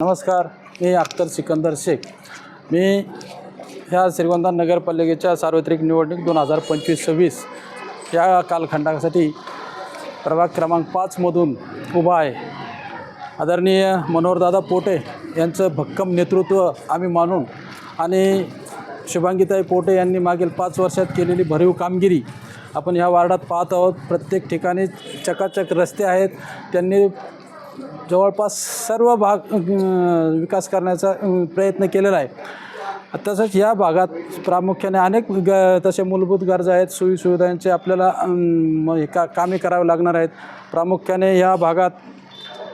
नमस्कार मी अख्तर सिकंदर शेख. मी ह्या श्रीगोंदा नगरपालिकेच्या सार्वत्रिक निवडणूक दोन हजार पंचवीस सव्वीस या कालखंडासाठी प्रभाग क्रमांक पाचमधून उभा आहे. आदरणीय मनोहरदादा पोटे यांचं भक्कम नेतृत्व आम्ही मानून आणि शुभांगीताई पोटे यांनी मागील पाच वर्षात केलेली भरीव कामगिरी आपण ह्या वार्डात पाहत आहोत. प्रत्येक ठिकाणी चकाचक रस्ते आहेत. त्यांनी जवळपास सर्व भाग विकास करण्याचा प्रयत्न केलेला आहे. तसंच या भागात प्रामुख्याने अनेक ग तसे मूलभूत गरजा आहेत. सोयीसुविधांचे आपल्याला हे का कामे करावे लागणार आहेत. प्रामुख्याने या भागात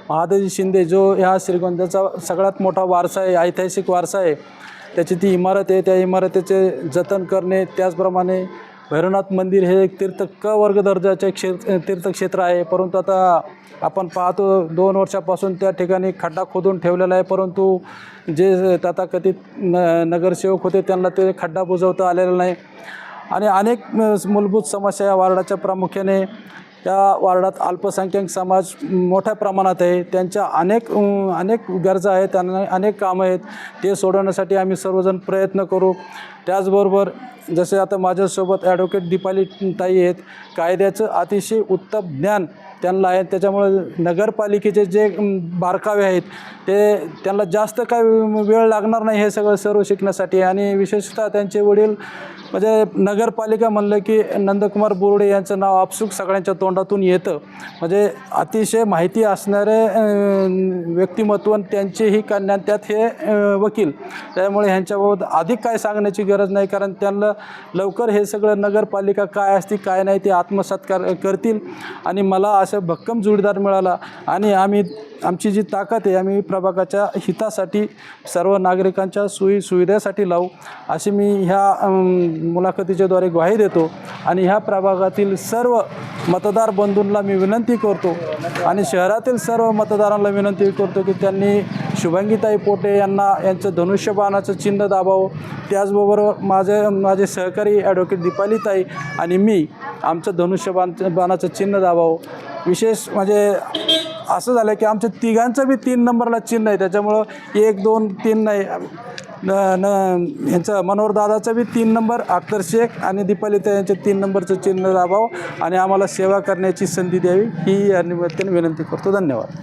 महादजी शिंदे जो ह्या श्रीगोंद्याचा सगळ्यात मोठा वारसा आहे ऐतिहासिक वारसा आहे त्याची ती इमारत आहे. त्या इमारतीचे जतन करणे त्याचप्रमाणे भैरवनाथ मंदिर हे एक तीर्थ क वर्ग दर्जाचे क्षेत्र तीर्थक्षेत्र आहे. परंतु आता आपण पाहतो दोन वर्षापासून त्या ठिकाणी खड्डा खोदून ठेवलेला आहे. परंतु जे तथाकथित न नगरसेवक होते त्यांना ते खड्डा बुजवता आलेला नाही. आणि अनेक मूलभूत समस्या या वार्डाच्या प्रामुख्याने या वार्डात अल्पसंख्याक समाज मोठ्या प्रमाणात आहे. त्यांच्या अनेक अनेक गरजा आहेत त्यांना अनेक कामं आहेत. ते सोडवण्यासाठी आम्ही सर्वजण प्रयत्न करू. त्याचबरोबर जसे आता माझ्यासोबत ॲडव्होकेट दीपाली ताई आहेत कायद्याचं अतिशय उत्तम ज्ञान त्यांना आहे त्याच्यामुळे नगरपालिकेचे जे बारकावे आहेत ते त्यांना जास्त काय वेळ लागणार नाही हे सगळं सर्व शिकण्यासाठी. आणि विशेषतः त्यांचे वडील म्हणजे नगरपालिका म्हणलं की नंदकुमार बोर्डे यांचं नाव आपसूक सगळ्यांच्या तोंडातून येतं. म्हणजे अतिशय माहिती असणारे व्यक्तिमत्व त्यांचेही कन्या त्यात हे वकील. त्यामुळे ह्यांच्याबाबत अधिक काय सांगण्याची गरज नाही कारण त्यांना लवकर हे सगळं नगरपालिका काय असते काय नाही ते आत्मसात कर करतील. आणि मला असं भक्कम जोडीदार मिळाला आणि आम्ही आमची जी ताकद आहे आम्ही प्रभागाच्या हितासाठी सर्व नागरिकांच्या सोयी सुविधेसाठी लावू अशी मी ह्या मुलाखतीच्याद्वारे ग्वाही देतो. आणि ह्या प्रभागातील सर्व मतदार बंधूंना मी विनंती करतो आणि शहरातील सर्व मतदारांना विनंती करतो की त्यांनी शुभांगीताई पोटे यांना यांचं धनुष्यबाणाचं चिन्ह दाबावं. त्याचबरोबर माझे माझे सहकारी ॲडव्होकेट दीपालीताई आणि मी आमचं धनुष्यबाण बाणाचं चिन्ह दाबावं. विशेष म्हणजे असं झालं की आमच्या तिघांचं बी तीन नंबरला चिन्ह आहे. त्याच्यामुळं एक दोन तीन नाही. न न ह्यांचं मनोहर दादाचं बी तीन नंबर अख्तर शेख आणि दीपालिता यांचे तीन नंबरचं चिन्ह दाबावं आणि आम्हाला सेवा करण्याची संधी द्यावी. ही या निमित्ताने विनंती करतो. धन्यवाद.